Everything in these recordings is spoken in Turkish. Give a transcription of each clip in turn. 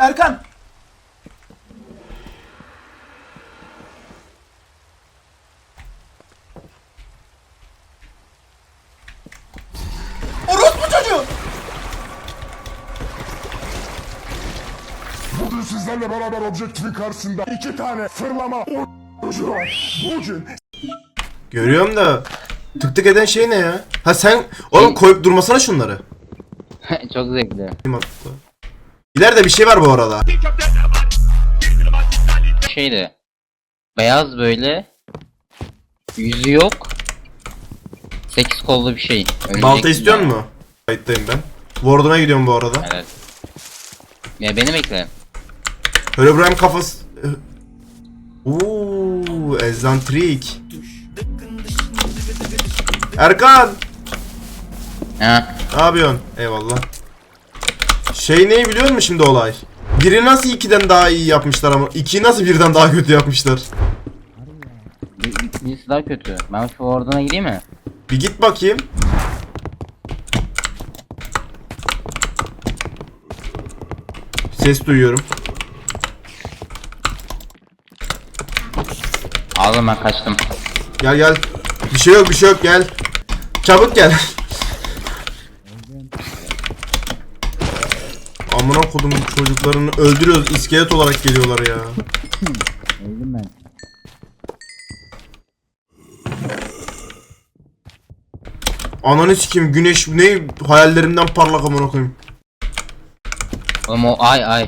Erkan. Orospu çocuğu. Bugün sizlerle beraber objektifin karşısında iki tane fırlama o***cu var. Bugün Görüyorum da tık tık eden şey ne ya? Ha sen oğlum koyup durmasana şunları. Çok zevkli. İleride bir şey var bu arada. Şeydi. Beyaz böyle. Yüzü yok. 8 kollu bir şey. Balta istiyor mu? Kayıttayım ben. Warden'a gidiyorum bu arada. Evet. Ya beni bekle. Herobrine kafası... Uuu, ezantrik. Erkan! Ha. Ne yapıyorsun? Eyvallah. Şey neyi biliyor musun şimdi olay? Biri nasıl ikiden daha iyi yapmışlar ama ikiyi nasıl birden daha kötü yapmışlar? Bir- birisi daha kötü. Ben şu orduna gireyim mi? Bir git bakayım. Ses duyuyorum. Aldım ben kaçtım. Gel gel. Bir şey yok bir şey yok gel. Çabuk gel. Amına kodum çocuklarını öldürüyoruz. iskelet olarak geliyorlar ya. Öldüm ben. Ananı sikeyim güneş ne hayallerimden parlak amına koyayım. Oğlum o ay ay.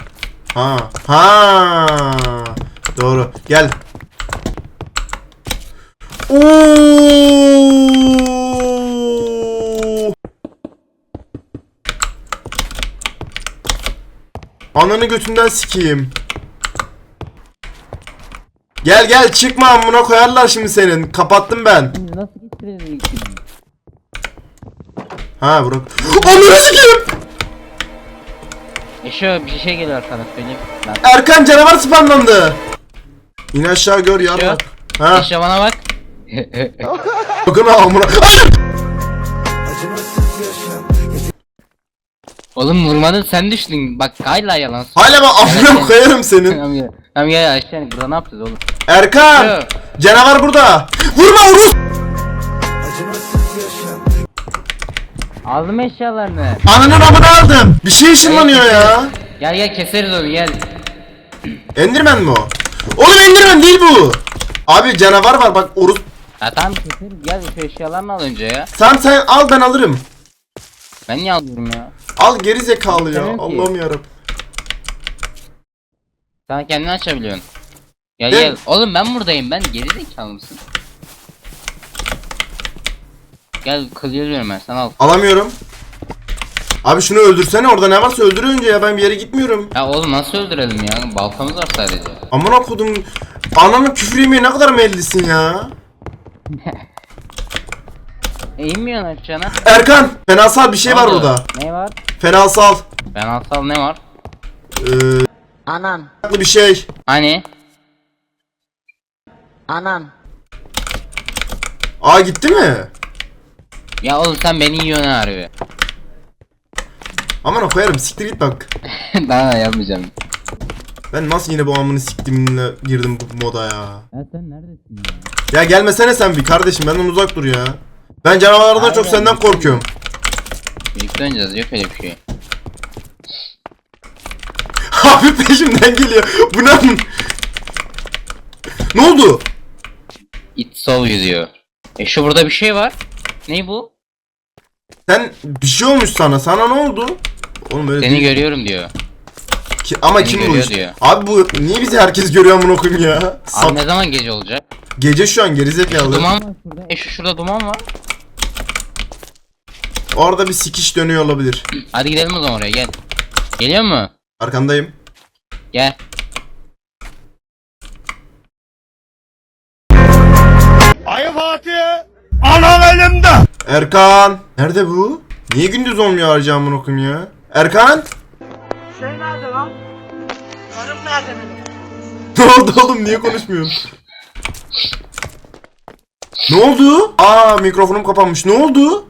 Ha. Ha. Doğru. Gel. Oo! Ananı götünden sikeyim. Gel gel çıkma amına koyarlar şimdi senin. Kapattım ben. Nasıl getirelim? Ha bırak. Ananı sikeyim. Eşo bir şey geliyor sana söyleyeyim. Ben. Erkan canavar spamlandı. İn aşağı gör ya. Eşo. Ha. Eşo bana bak. Bakın amına. Oğlum vurmadın sen düştün. Bak hala yalan. Hala ben amına koyarım senin. Tamam ya. Tamam ya aşağı burada ne yapacağız oğlum? Erkan! Alo. Canavar burada! Vurma vurma! Aldım eşyalarını. Ananın amını aldım! Bir şey ışınlanıyor ya! Gel gel keseriz onu gel. Enderman mi o? Oğlum Enderman değil bu! Abi canavar var bak orus... Ya tamam keseriz gel şu eşyalarını al önce ya. Sen sen al ben alırım. Ben niye alıyorum ya? Al geri zekalı ya. İstemem ki. Allah'ım yarabbim. Sen kendini açabiliyorsun. Gel Gel. gel. Oğlum ben buradayım ben geri zekalı mısın? Gel kılıyorum ben sana al. Alamıyorum. Abi şunu öldürsene orada ne varsa öldür önce ya ben bir yere gitmiyorum. Ya oğlum nasıl öldürelim ya? Baltamız var sadece. Amına kodum. Ananın küfür yemeye ne kadar meyillisin ya. E inmiyorsun aşağına. Erkan fenasal bir şey Ne var oldu? burada. Ne var? Fenasal. Ben alsal ne var? Ee, Anam, bir şey. Hani? anam. Aa gitti mi? Ya oğlum sen beni yiyorsun harbi. Aman koyarım siktir git bak. Daha yapmayacağım. Ben nasıl yine bu amını siktimle girdim bu moda ya. Ya sen neredesin ya? Ya gelmesene sen bir kardeşim benden uzak dur ya. Ben canavarlardan çok senden korkuyorum. Birlikte oynayacağız yok öyle bir şey. Abi peşimden geliyor. Bu ne? ne oldu? It sol yüzüyor. E şu burada bir şey var. Ne bu? Sen bir şey olmuş sana. Sana ne oldu? Oğlum öyle Seni değil görüyorum diyor. ki. Ama seni kim bu görüyor iş? diyor. Abi bu niye bizi herkes görüyor amına koyayım ya? Sap- Abi ne zaman gece olacak? Gece şu an gerizekalı. Duman var şurada. E şu şurada duman var. Orada bir sikiş dönüyor olabilir. Hadi gidelim o zaman oraya gel. Geliyor mu? Arkandayım. Gel. Ayı Fatih Anam elimde Erkan. Nerede bu? Niye gündüz olmuyor harcam amına koyayım ya? Erkan? Şey nerede lan? Karım nerede benim? Ne oldu oğlum niye konuşmuyorsun? ne oldu? Aa mikrofonum kapanmış. Ne oldu?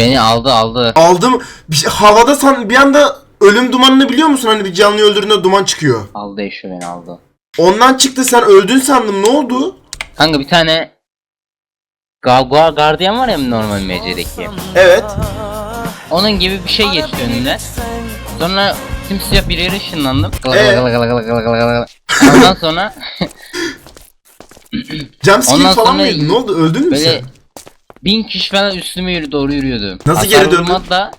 Beni aldı aldı. Aldım. Bir şey- havada san bir anda ölüm dumanını biliyor musun? Hani bir canlı öldürdüğünde duman çıkıyor. Aldı Eşo beni aldı. Ondan çıktı sen öldün sandım. Ne oldu? Kanka bir tane Gagua Guardian var ya normal MC'deki. Evet. Onun gibi bir şey geçti önümden. Sonra simsiyah bir yere ışınlandım. Gala Ee? gala gala gala gala gala gala. Ondan sonra Jumpscare falan mıydı? Ne oldu? Öldün mü böyle sen? Bin kişi falan üstüme yürü doğru yürüyordu. Nasıl Hasar geri döndün? vurmadı da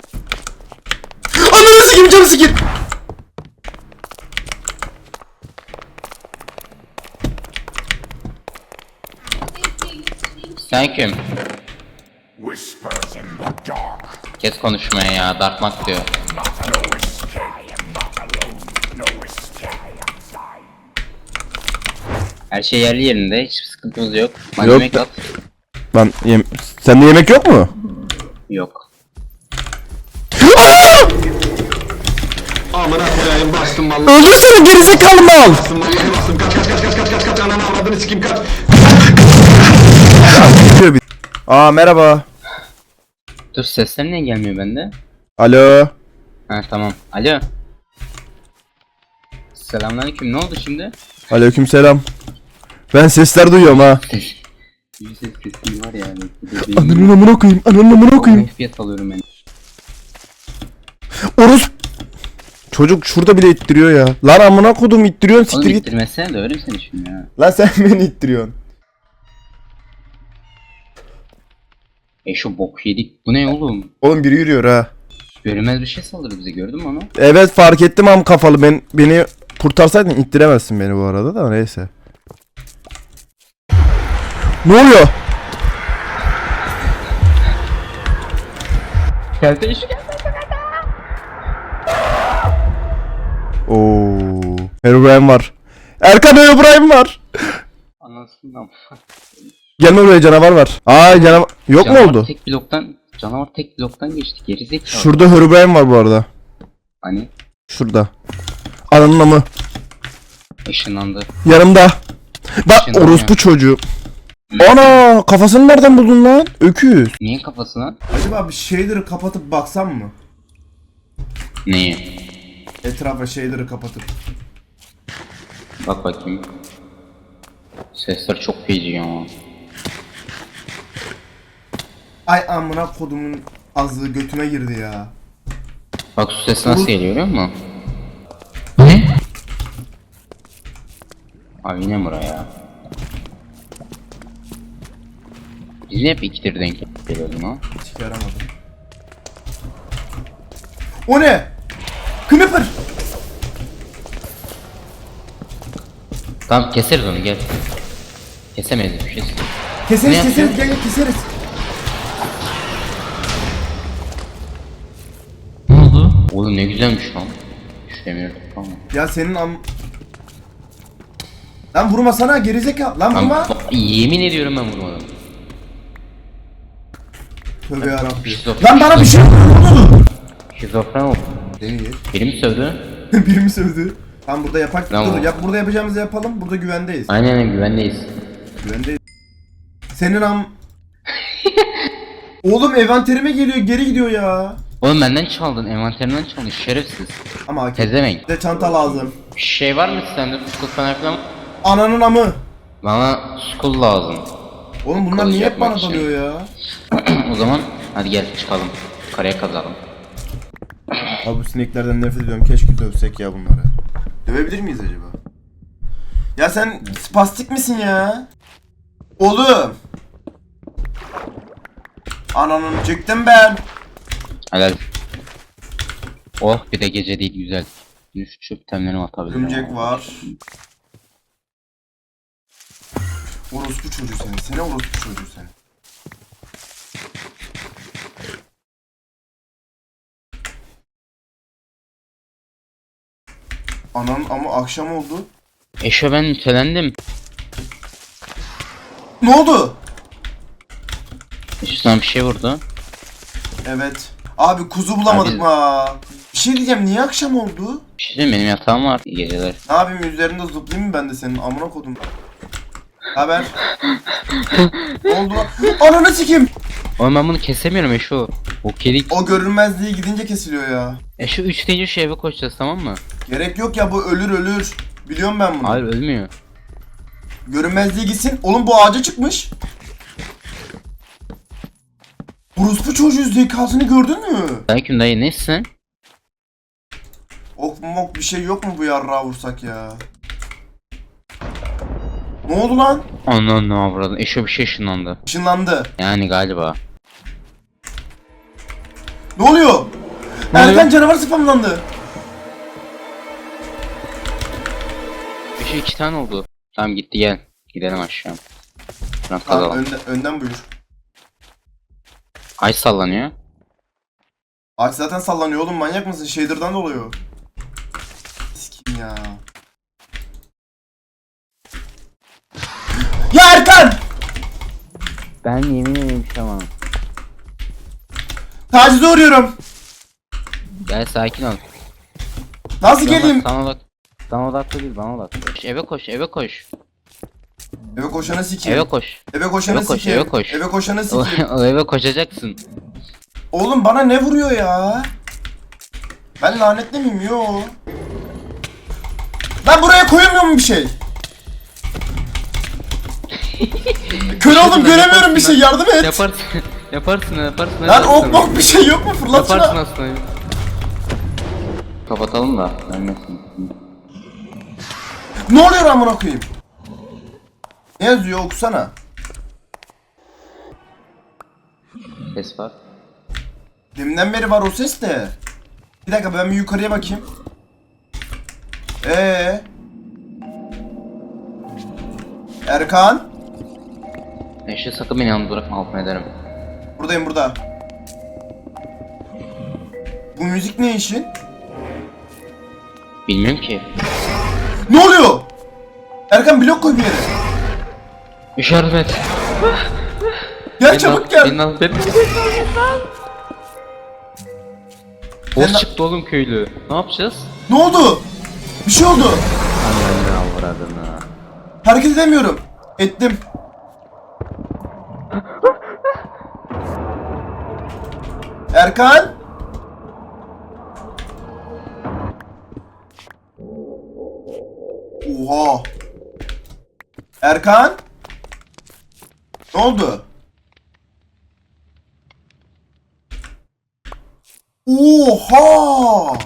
Ananı sikeyim canı sikeyim. sen kim? Whispers in the dark. Kes konuşmaya ya Darkmak diyor. No escape. Not alone. No escape. Her şey yerli yerinde hiçbir sıkıntımız yok. Malzeme kat. Ben yem Sende yemek yok mu? Yok. Amına koyayım bastım vallahi Öldürsene gerizekalı mal. bastım vallahi bastım kaç kaç kaç kaç kaç kaç kaç ananı avradını sikeyim kaç Aa merhaba. Dur sesler niye gelmiyor bende? Alo. Ha tamam. Alo. Selamünaleyküm. Ne oldu şimdi? Aleyküm selam. Ben sesler duyuyorum ha. Kesin var ya. Ananın amına koyayım. Ananın amına koyayım. FPS alıyorum ben. Orus. Çocuk şurada bile ittiriyor ya. Lan amına kodum ittiriyorsun Oğlum siktir git. ittirmesene de öğrenim seni şimdi ya. Lan sen beni ittiriyorsun. E şu bok yedik. Bu ne oğlum? Oğlum biri yürüyor ha. Görünmez bir şey saldırdı bize gördün mü onu? Evet fark ettim am kafalı. Ben beni kurtarsaydın ittiremezsin beni bu arada da neyse. Ne oluyor? Geldi şu geldi. Oo. Herobrine var. Erkan Herobrine var. Anasından. Gelme buraya canavar var. Aa canavar. Yok mu Canavar oldu? Tek bloktan, canavar tek bloktan geçti. Gerizekalı. Şurada Herobrine var bu arada. Hani Şurada. Ananın amı. ışınlandı. Yanımda. Bak orospu çocuğu. Ana kafasını nereden buldun lan? Öküz. Niye kafasına? Acaba bir shader'ı kapatıp baksam mı? Neyi? Etrafa shader'ı kapatıp. Bak bakayım. Sesler çok feci ya. Ay amına kodumun azlığı götüme girdi ya. Bak su sesi nasıl geliyor görüyor musun? Ne? Abi yine buraya. Biz niye hep ikidir denk geliyordun ha? Hiç yaramadı. O ne? Kniper! Tamam keseriz onu gel. Kesemeyiz bir şey. Keseriz Ne keseriz yapıyor? gel gel keseriz. Ne oldu? Oğlum ne güzelmiş lan. Düşemiyorduk falan. Ya senin am... Lan vurma sana gerizekalı. Lan Lan, vurma. ba- yemin ediyorum ben vurmadım. Tövbe yarabbim. Şizofren- Lan bana bir şey oldu. Şizofren oldu. Demir. Biri mi sövdü? Biri mi sövdü? Tam burada yapak. Lan Dur yap burada yapacağımızı yapalım. Burada güvendeyiz. Aynen öyle güvendeyiz. Güvendeyiz. Senin am... Oğlum envanterime geliyor geri gidiyor ya. Oğlum benden çaldın, envanterimden çaldın şerefsiz. Ama hak Tezemek. Bir de çanta lazım. Bir şey var mı sende? Skull falan filan? Ananın amı. Bana skull lazım. Oğlum bunlar Kılıç niye hep bana için. dalıyor ya? o zaman hadi gel çıkalım. Karaya kazalım. Abi bu sineklerden nefret ediyorum. Keşke dövsek ya bunları. Dövebilir miyiz acaba? Ya sen spastik misin ya? Oğlum. Ananın çıktım ben. Helal. Oh bir de gece değil güzel. Şu çöp temlerimi atabilirim. Örümcek var. Orospu çocuğu seni. Seni orospu çocuğu seni. Ananın ama akşam oldu. Eşo ben mütelendim. Ne oldu? Sana bir şey vurdu. Evet. Abi kuzu bulamadık Abi- mı? ha? Bir şey diyeceğim niye akşam oldu? Bir şey diyeyim, benim yatağım var. Geceler. Ne yapayım üzerinde zıplayayım mı ben de senin amına kodum. Haber? oldu? Ananı sikeyim. Oğlum ben bunu kesemiyorum Eşo. O kedik. O görünmezliği gidince kesiliyor ya. Eşo 3 deyince şu eve koşacağız tamam mı? Gerek yok ya bu ölür ölür. Biliyorum ben bunu. Hayır ölmüyor. Görünmezliği gitsin. Oğlum bu ağaca çıkmış. Orospu çocuğu zekasını gördün mü? Aleyküm dayı nesin? Ok mok bir şey yok mu bu yarrağa vursak ya? Ne oldu lan? Anan ne avradın. Eşo bir şey ışınlandı. Işınlandı. Yani galiba. Ne oluyor? Erken canavar spamlandı. Eşo iki tane oldu. Tamam gitti gel. Gidelim aşağı. Şuradan kalalım. önden, önden buyur. Ay sallanıyor. Ağaç zaten sallanıyor oğlum manyak mısın? Shader'dan da oluyor. Sikim. Ya Erkan! Ben yemin ederim tamam. Tacize uğruyorum. Gel sakin ol. Nasıl geleyim? Sana odak. Sana odaklı değil bana odaklı. Koş, Eve koş eve koş. Eve koşanı sikeyim. Eve koş. Eve koşanı Eve koş, sikeyim. eve koş. Eve koşanı O, sikeyim. o eve koşacaksın. Oğlum bana ne vuruyor ya? Ben lanetli miyim? Yo. Ben buraya koyamıyor mu bir şey? Kör oldum göremiyorum bir şey yardım et. Yaparsın. yaparsın yaparsın. Lan yaparsın. ok bir şey yok mu fırlat Yaparsın aslında. Kapatalım da ölmesin. Ne oluyor amına koyayım? Ne yazıyor okusana. Ses var. Deminden beri var o ses de. Bir dakika ben bir yukarıya bakayım. Ee. Erkan. Eşe sakın beni yalnız bırakma altına ederim. Buradayım burada. Bu müzik ne işin? Bilmiyorum ki. Ne oluyor? Erkan blok koy bir yere. İşaret et. Gel çabuk gel. Beni al. Beni Beni- Boz çıktı oğlum köylü. Ne yapacağız? Ne oldu? Bir şey oldu. Ananı avradını. Hareket edemiyorum. Ettim. Erkan? Oha. Erkan? Ne oldu? Oha!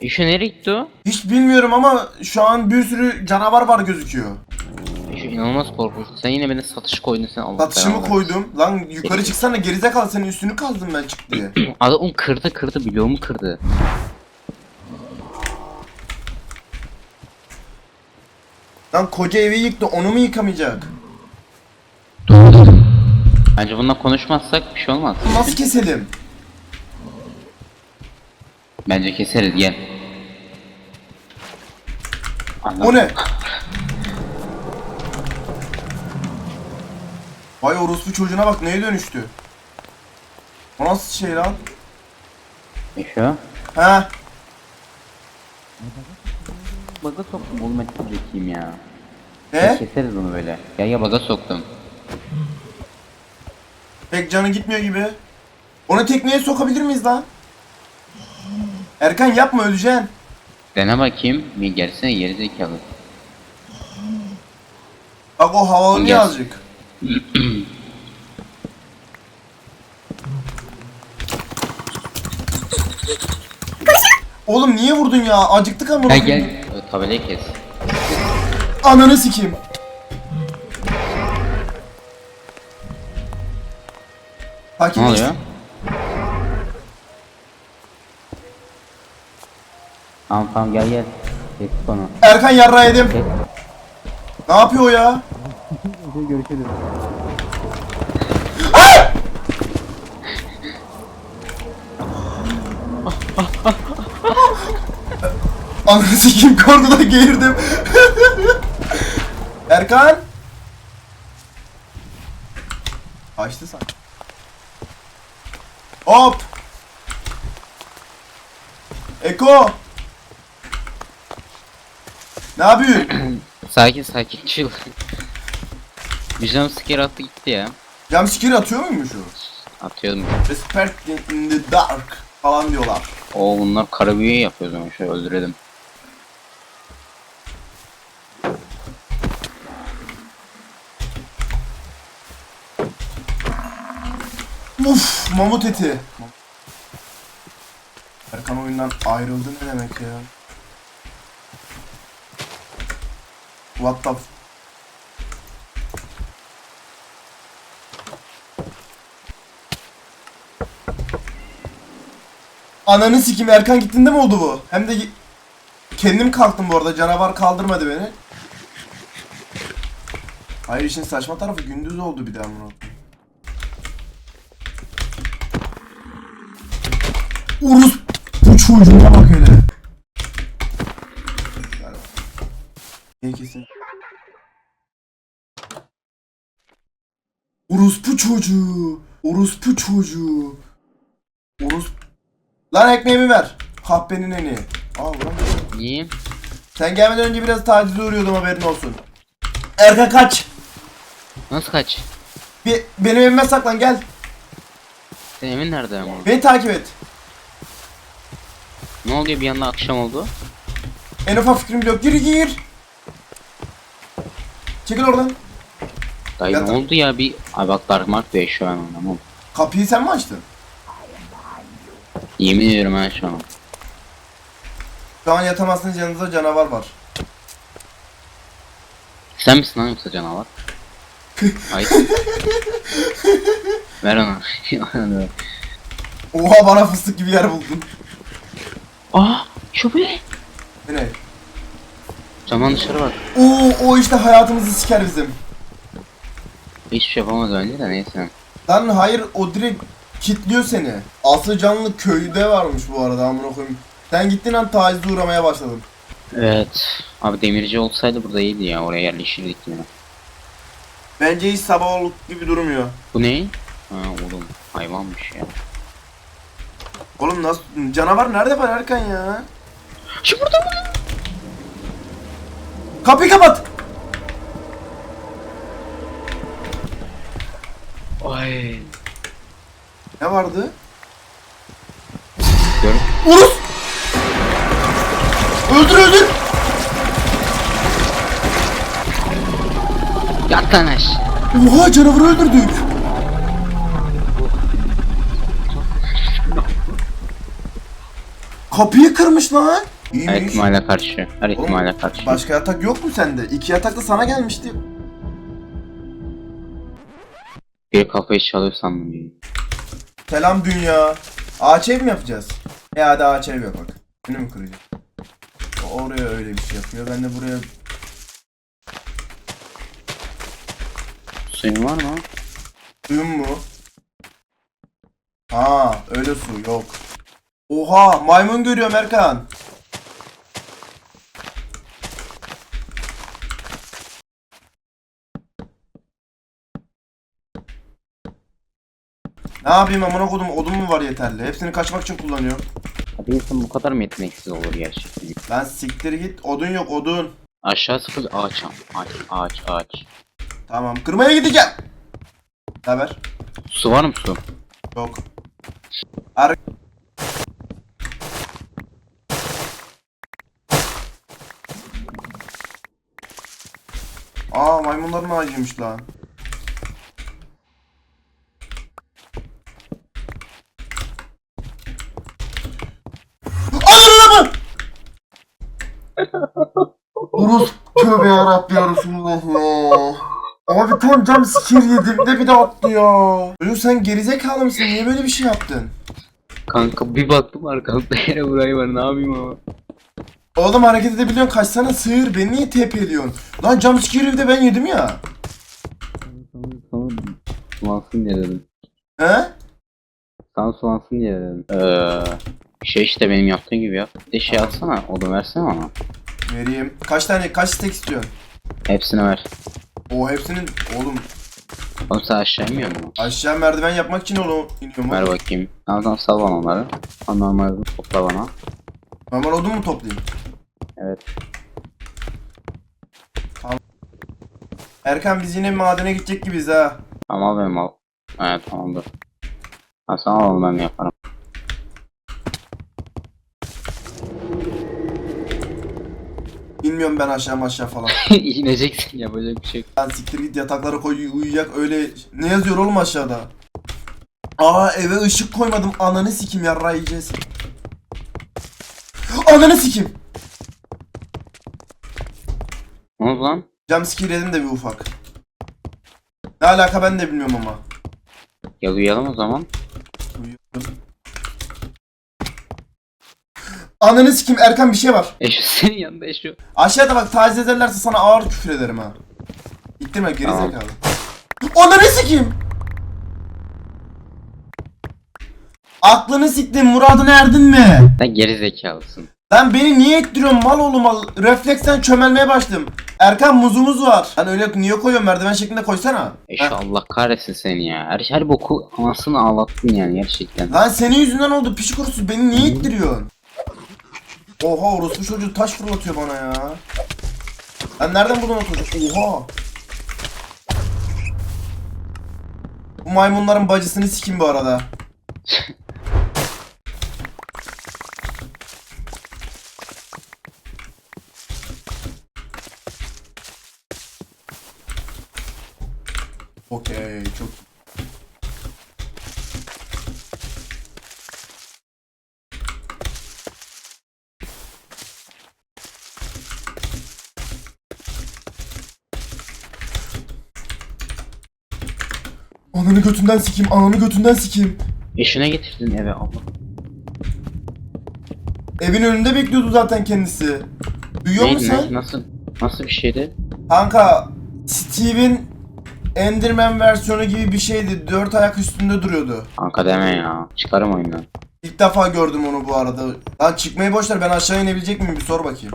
Eşe nereye gitti o? Hiç bilmiyorum ama şu an bir sürü canavar var gözüküyor. İnanılmaz korkunç. Sen yine beni satış koydun sen Allah Satışımı belanı koydum. Lan yukarı çıksana gerizekalı senin üstünü kazdım ben çık diye. Adam kırdı kırdı bloğumu kırdı. Lan koca evi yıktı onu mu yıkamayacak? Bence bununla konuşmazsak bir şey olmaz. Nasıl keselim? Bence keseriz gel. Anladım. O ne? Vay orospu çocuğuna bak neye dönüştü? O nasıl şey lan? Eşo. Ha? Baga soktum oğlum ben çok zekiyim ya. Ne? Keseriz bunu böyle. Ya ya baga soktum. Pek canı gitmiyor gibi. Onu tekneye sokabilir miyiz lan? Erkan yapma öleceksin. Dene bakayım. Bir gelsene geri zekalı. Bak o havalanıyor azıcık. Oğlum niye vurdun ya? Acıktık ama. Gel gel. Tabelayı kes. Ananı sikeyim. Ne Sakinleş. oluyor? Tamam tamam gel gel. Kes konu. Erkan yarra yedim. Ne yapıyor o ya? Görüşürüz. Ananı sikeyim korkudan geğirdim. Erkan. Açtı sanki. Hop. Eko. Ne yapıyorsun? Sakin sakin chill. Bir jump scare attı gitti ya. Jumpscare atıyor muymuş o? Atıyordum. Respect in the dark falan diyorlar. O bunlar kara büyü yapıyor zaman şöyle öldürelim. Uf, mamut eti. Erkan oyundan ayrıldı ne demek ya? What the Ananı sikim Erkan gittiğinde mi oldu bu? Hem de kendim kalktım bu arada canavar kaldırmadı beni. Hayır işin saçma tarafı gündüz oldu bir daha bunu. Urus bu çocuğuna bak hele. İyi kesin. Orospu çocuğu. Orospu çocuğu. Orus... Lan ekmeğimi ver. Kahpenin en iyi. Aa ulan. Niye? Sen gelmeden önce biraz tacize uğruyordum haberin olsun. Erkan kaç. Nasıl kaç? Bir, benim evime saklan gel. Senin evin nerede ama? Beni takip et. Ne oluyor bir anda akşam oldu? En ufak fikrim yok. Gir gir. Çekil oradan. Dayı Ya ne oldu ya bir... Ay bak Dark Mark Bey şu an ama. Kapıyı sen mi açtın? Yemin ediyorum ha şu an. Şu an yatamazsınız yanınızda canavar var. Sen misin lan yoksa canavar? Ay. Ver onu. Oha bana fıstık gibi yer buldun. Aa! Şu bu ne? Bu Ne? Camdan dışarı bak. Oo o işte hayatımızı siker bizim. Hiçbir şey yapamaz bence de neyse. Lan hayır o direkt kitliyor seni. Aslı canlı köyde varmış bu arada amına koyayım. Sen gittiğin an tacize uğramaya başladın. Evet. Abi demirci olsaydı burada iyiydi ya oraya yerleşirdik yine. Bence hiç sabah olup gibi durmuyor. Bu ne? Ha oğlum hayvanmış ya. Oğlum nasıl canavar nerede var Erkan ya? Şu burada mı? Kapıyı kapat. Ay. Ne vardı? Gör. Urus! Öldür öldür! Yat lan aşağı. Oha canavarı öldürdük. Kapıyı kırmış lan. Her İyiymiş. ihtimale karşı. Her Oğlum, ihtimale karşı. Başka yatak yok mu sende? İki yatak da sana gelmişti. Bir kafayı çalıyor sandım. Selam dünya. Ağaç ev mi yapacağız? E hadi ağaç ev yapak. Bunu mu kıracağız? O oraya öyle bir şey yapıyor. Ben de buraya... Suyun var mı? Suyum mu? Aa öyle su yok. Oha maymun görüyorum Erkan. Ne yapayım amına kodum odun mu var yeterli? Hepsini kaçmak için kullanıyorum. Abi insan bu kadar mı yeteneksiz olur gerçekten? Lan siktir git odun yok odun. Aşağı sıfır ağaç am. Ağaç ağaç ağaç. Tamam kırmaya gideceğim. Ne haber? Su var mı su? Yok. Ar Aa maymunların ağacıymış lan. Tövbe yarabbi ya Resulullah ya. Abi tam cam sikir yedim de bir de ya. Çocuk sen gerizekalı mısın? Niye böyle bir şey yaptın? Kanka bir baktım arkamda yere burayı var ne yapayım ama. Oğlum hareket edebiliyorsun kaçsana sığır beni niye TP ediyorsun? Lan jump scare de ben yedim ya. Sana, sana sulansın diye dedim. He? Sana sulansın diye dedim. Ee, şey işte benim yaptığım gibi yap. Bir de şey alsana odun versene bana. Vereyim. Kaç tane kaç stack istiyorsun? Hepsini ver. O hepsinin oğlum Oğlum sen aşağı inmiyor musun? aşağı merdiven yapmak için oğlum iniyorum. Ver bakayım. Tamam tamam sal bana onları. Onları topla bana. Normal odun mu toplayayım? Evet. Erkan biz yine madene gidecek gibiyiz ha. Ama benim al. Evet tamamdır. Ha sen al ben yaparım. Bilmiyorum ben aşağı aşağı falan. İneceksin yapacak bir şey yok. Lan siktir git yataklara koy uyuyak öyle. Ne yazıyor oğlum aşağıda? Aa eve ışık koymadım. Ananı sikim yarra yiyeceğiz. Ananı sikim. Ne oldu lan? Jumpscare yedim de bir ufak. Ne alaka ben de bilmiyorum ama. Ya uyuyalım o zaman. Uyuyorum. Ananı sikim Erkan bir şey var. Eşo senin yanında Eşo. Aşağıda bak taciz ederlerse sana ağır küfür ederim ha. İttirme Tamam. gerizekalı. Ananı sikim. Aklını siktin muradına erdin mi? Sen geri zekalısın. Lan beni niye ettiriyorsun mal oğlum mal. Refleksten çömelmeye başladım. Erkan muzumuz var. Lan öyle niye koyuyorsun merdiven şeklinde koysana. Eşo Heh. Allah kahretsin seni ya. Her, her boku anasını ağlattın yani gerçekten. Lan senin yüzünden oldu piş kurusu beni niye ittiriyorsun? Oha orospu çocuğu taş fırlatıyor bana ya. Lan nereden buldun o çocuğu? Oha. Bu maymunların bacısını sikim bu arada. Okey çok Ananı götünden sikeyim, ananı götünden sikeyim. Eşine getirdin eve Allah. Evin önünde bekliyordu zaten kendisi. Duyuyor musun sen? nasıl, nasıl bir şeydi? Kanka, Steve'in Enderman versiyonu gibi bir şeydi. Dört ayak üstünde duruyordu. Kanka deme ya. Çıkarım oyundan. İlk defa gördüm onu bu arada. Lan çıkmayı boşver ben aşağı inebilecek miyim bir sor bakayım.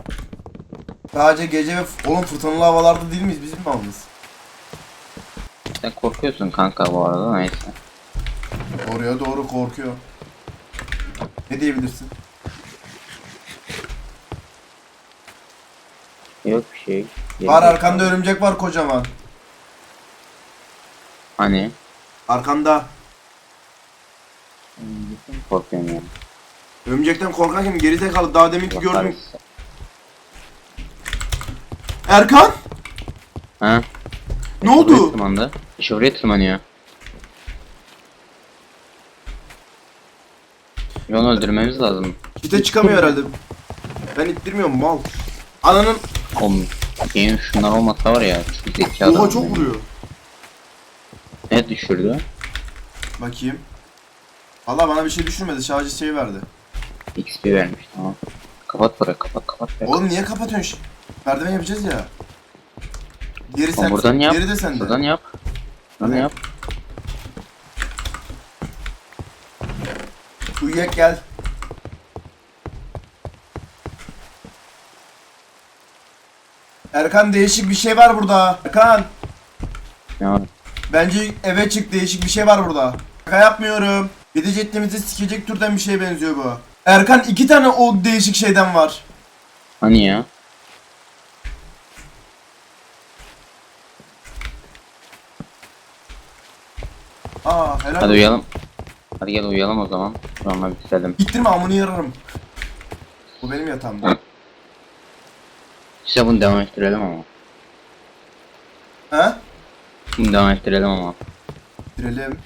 Sadece gece ve oğlum fırtınalı havalarda değil miyiz bizim mi almış? Sen korkuyorsun kanka bu arada neyse. Oraya doğru korkuyor. Ne diyebilirsin? Yok bir şey. Var arkanda örümcek var kocaman. Hani? Arkanda. Korkuyorum yani. Örümcekten korkan kim? Gerizekalı daha deminki Allah gördüm. Erkan? Ha? Ne oldu? tırmandı. İşte oraya tırmanıyor. Bir Onu öldürmemiz lazım. Çite çıkamıyor herhalde. Ben ittirmiyorum mal. Ananın Oğlum benim şunlar olmasa var ya çok zeki adam. oha çok vuruyor. Ne düşürdü? Bakayım. Valla bana bir şey düşürmedi. Sadece şey verdi. XP vermiş tamam. Kapat burayı kapat kapat. be. Oğlum niye kapatıyorsun? Merdiven yapacağız ya. Geri sen. buradan yap. Geri de sende. Buradan yap. Ne? yap. Uyuyak gel. Erkan değişik bir şey var burada. Erkan. Var? Bence eve çık değişik bir şey var burada. Şaka yapmıyorum. Bir de jetimizi sikecek türden bir şeye benziyor bu. Erkan iki tane o değişik şeyden var. Hani ya? Aa helal. Hadi olsun. uyuyalım. Hadi gel uyuyalım o zaman. Sonra bitirelim. Gittirme amını yararım. Bu benim yatağımda. İşte bunu devam ettirelim ama. He? Bunu devam ettirelim ama. Girelim.